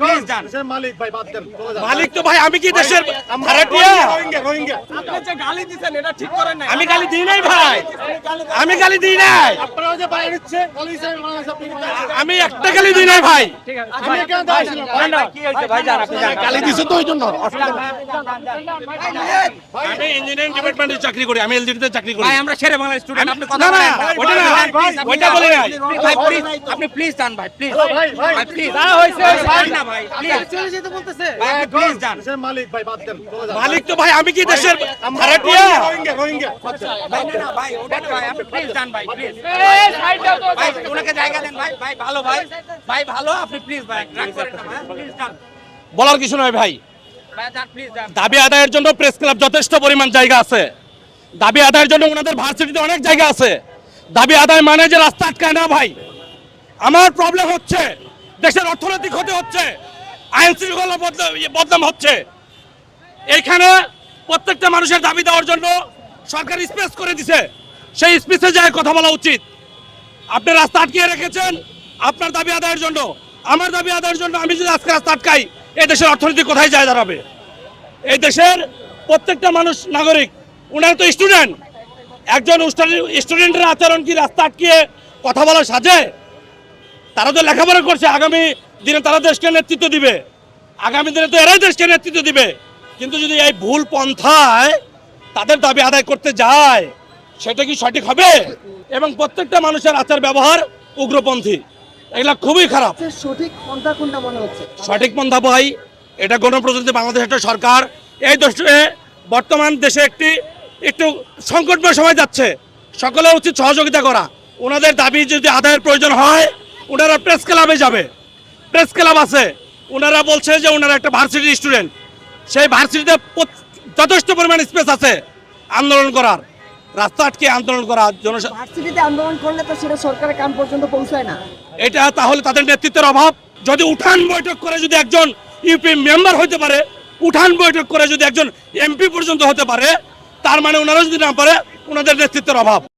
Please যান। মালিক ভাই বাদ দেন মালিক তো ভাই আমি কি দেশের ভাড়াটিয়া রোহিঙ্গা আপনি যে গালি দিছেন এটা ঠিক করেন না আমি গালি দিই নাই ভাই। আমি গালি দিই নাই। আপনারা যে বাইরে নিচ্ছে আমি একটা গালি দিই নাই ভাই। আমি কেন দাঁড়াইছিলাম কি হয়েছে? ভাই যান আপনি গালি দিছে তো ওই জন্য। আমি ইঞ্জিনিয়ারিং ডিপার্টমেন্টে চাকরি করি আমি এলজিডিতে চাকরি করি। ভাই আমরা শেরে বাংলা স্টুডেন্ট আপনি কথা না, না, ওইটা না, ওইটা বলি প্লিজ আপনি প্লিজ যান ভাই প্লিজ ভাই প্লিজ না হইছে হইছে না ভাই চলে যেতে বলতেছে। প্লিজ যান। মালিক ভাই বাদ দেন মালিক তো ভাই আমি কি দেশের ভাড়াটিয়া? রোহিঙ্গা রোহিঙ্গা। ভাই না না ভাই ওটা ভাই আপনি প্লিজ যান ভাই প্লিজ ভাই ওনাকে জায়গা দেন ভাই ভাই ভালো ভাই। ভাই ভালো আপনি প্লিজ ভাই রাগ করেন না ভাই প্লিজ যান। বলার কিছু নয় ভাই। ভাই যান প্লিজ যান। দাবি আদায়ের জন্য প্রেস ক্লাব যথেষ্ট পরিমাণ জায়গা আছে। দাবি আদায়ের জন্য ওনাদের ভার্সিটিতে অনেক জায়গা আছে। দাবি আদায় মানে যে রাস্তা আটকায় না ভাই। আমার প্রবলেম হচ্ছে দেশের অর্থনৈতিক ক্ষতি হচ্ছে, আইন শৃঙ্খলা ইয়ে বদনাম হচ্ছে। এইখানে প্রত্যেকটা মানুষের দাবি দেওয়ার জন্য সরকার স্পেস করে দিছে। সেই স্পেসে যায় কথা বলা উচিত। আপনি রাস্তা আটকিয়ে রেখেছেন, আপনার দাবি আদায়ের জন্য। আমার দাবি আদায়ের জন্য আমি যদি আজকে রাস্তা আটকাই, এই দেশের অর্থনীতি কোথায় যায় দাঁড়াবে? এই দেশের প্রত্যেকটা মানুষ নাগরিক ওনারা তো স্টুডেন্ট একজন স্টুডেন্টের আচরণ কি রাস্তা আটকিয়ে কথা বলা সাজে? তারা তো লেখাপড়া করছে আগামী দিনে তারা দেশকে নেতৃত্ব দিবে। আগামী দিনে তো এরাই দেশকে নেতৃত্ব দিবে। কিন্তু যদি এই ভুল পন্থায় তাদের দাবি আদায় করতে যায় সেটা কি সঠিক হবে? এবং প্রত্যেকটা মানুষের আচার ব্যবহার উগ্রপন্থী। এগুলা খুবই খারাপ। সঠিক পন্থা কোনটা মনে হচ্ছে? সঠিক পন্থা ভাই এটা গণপ্রজাতন্ত্রী বাংলাদেশ একটা সরকার। এই দেশে বর্তমান দেশে একটি একটু সংকটময় সময় যাচ্ছে। সকলের উচিত সহযোগিতা করা। ওনাদের দাবি যদি আদায়ের প্রয়োজন হয় ওনারা প্রেস ক্লাবে যাবে। প্রেস ক্লাব আছে। ওনারা বলছে যে ওনারা একটা ভার্সিটি স্টুডেন্ট সেই ভার্সিটিতে যথেষ্ট পরিমাণ স্পেস আছে আন্দোলন করার। রাস্তা আটকে আন্দোলন করা জন ভার্সিটিতে আন্দোলন করলে তো সেটা সরকারের কান পর্যন্ত পৌঁছায় না। এটা তাহলে তাদের নেতৃত্বের অভাব। যদি উঠান বৈঠক করে যদি একজন ইউপি মেম্বার হতে পারে উঠান বৈঠক করে যদি একজন এমপি পর্যন্ত হতে পারে তার মানে ওনারা যদি না পারে ওনাদের নেতৃত্বের অভাব।